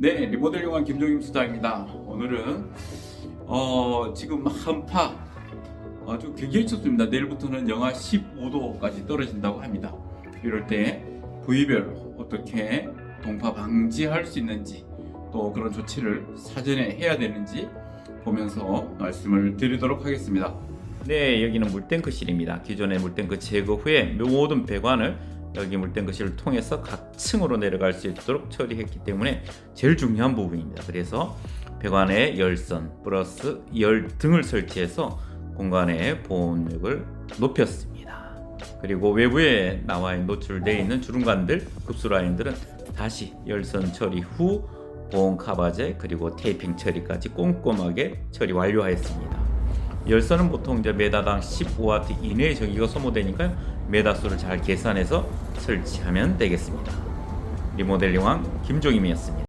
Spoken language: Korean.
네, 리모델 용한 김종임 수장입니다. 오늘은 어, 지금 한파 아주 굉장히 춥습니다. 내일부터는 영하 15도까지 떨어진다고 합니다. 이럴 때 부위별로 어떻게 동파 방지할 수 있는지 또 그런 조치를 사전에 해야 되는지 보면서 말씀을 드리도록 하겠습니다. 네, 여기는 물탱크실입니다. 기존의 물탱크 제거 후에 모든 배관을 여기 물탱크실을 통해서 각 층으로 내려갈 수 있도록 처리했기 때문에 제일 중요한 부분입니다. 그래서 배관에 열선 플러스 열 등을 설치해서 공간의 보온력을 높였습니다. 그리고 외부에 나와 노출되어 있는 주름관들, 급수 라인들은 다시 열선 처리 후 보온 카바제 그리고 테이핑 처리까지 꼼꼼하게 처리 완료하였습니다. 열선은 보통 이제 메다당 15W 이내의 전기가 소모되니까요. 메다 수를 잘 계산해서 설치하면 되겠습니다. 리모델링왕 김종임이었습니다.